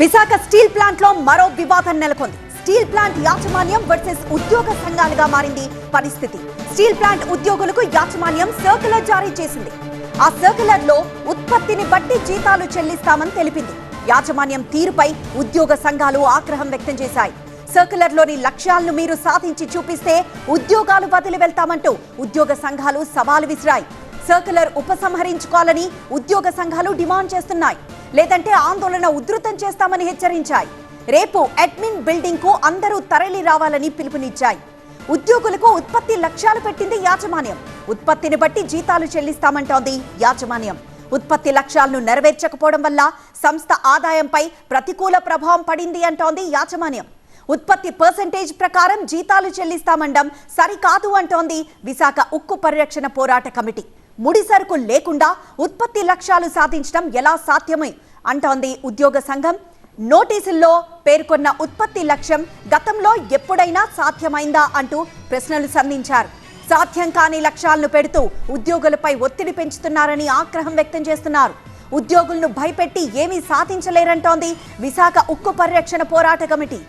Visakha steel ప్లాంట్లో మరో వివాదం నెలకొంది. స్టీల్ ప్లాంట్ యాజమాన్యం వర్సెస్ ఉద్యోగ సంఘాలుగా మారింది పరిస్థితి. స్టీల్ ప్లాంట్ ఉద్యోగులకు యాజమాన్యం సర్కులర్ జారీ చేసింది. ఆ సర్కులర్లో ఉత్పత్తిని బట్టి జీతాలు చెల్లిస్తామని తెలిపింది. యాజమాన్యం తీరుపై ఉద్యోగ సంఘాలు ఆగ్రహం వ్యక్తం చేశాయి. సర్కులర్లోని లక్ష్యాలను మీరు సాధించి చూపిస్తే ఉద్యోగాలు వదిలి వెళ్తామంటూ ఉద్యోగ సంఘాలు సవాలు విసిరాయి. సర్కులర్ ఉపసంహరించుకోవాలని ఉద్యోగ సంఘాలు డిమాండ్ చేస్తున్నాయి. లేదంటే ఆందోళన ఉధృతం చేస్తామని హెచ్చరించాయి. రేపు అడ్మిన్ బిల్డింగ్కు అందరూ తరలి రావాలని పిలుపునిచ్చాయి. ఉద్యోగులకు ఉత్పత్తి లక్ష్యాలు పెట్టింది యాజమాన్యం. ఉత్పత్తిని బట్టి జీతాలు చెల్లిస్తామంటోంది యాజమాన్యం. ఉత్పత్తి లక్ష్యాలను నెరవేర్చకపోవడం వల్ల సంస్థ ఆదాయంపై ప్రతికూల ప్రభావం పడింది అంటోంది యాజమాన్యం. ఉత్పత్తి పర్సంటేజ్ ప్రకారం జీతాలు చెల్లిస్తామండం సరికాదు అంటోంది విశాఖ ఉక్కు పరిరక్షణ పోరాట కమిటీ. ముడి సరుకు లేకుండా ఉత్పత్తి లక్ష్యాలు సాధించడం ఎలా సాధ్యమే అంటోంది ఉద్యోగ సంఘం. నోటీసుల్లో పేర్కొన్న ఉత్పత్తి లక్ష్యం గతంలో ఎప్పుడైనా సాధ్యమైందా అంటూ ప్రశ్నలు సంధించారు. సాధ్యం కాని లక్ష్యాలను పెడుతూ ఉద్యోగులపై ఒత్తిడి పెంచుతున్నారని ఆగ్రహం వ్యక్తం చేస్తున్నారు. ఉద్యోగులను భయపెట్టి ఏమీ సాధించలేరంటోంది విశాఖ ఉక్కు పరిరక్షణ పోరాట కమిటీ.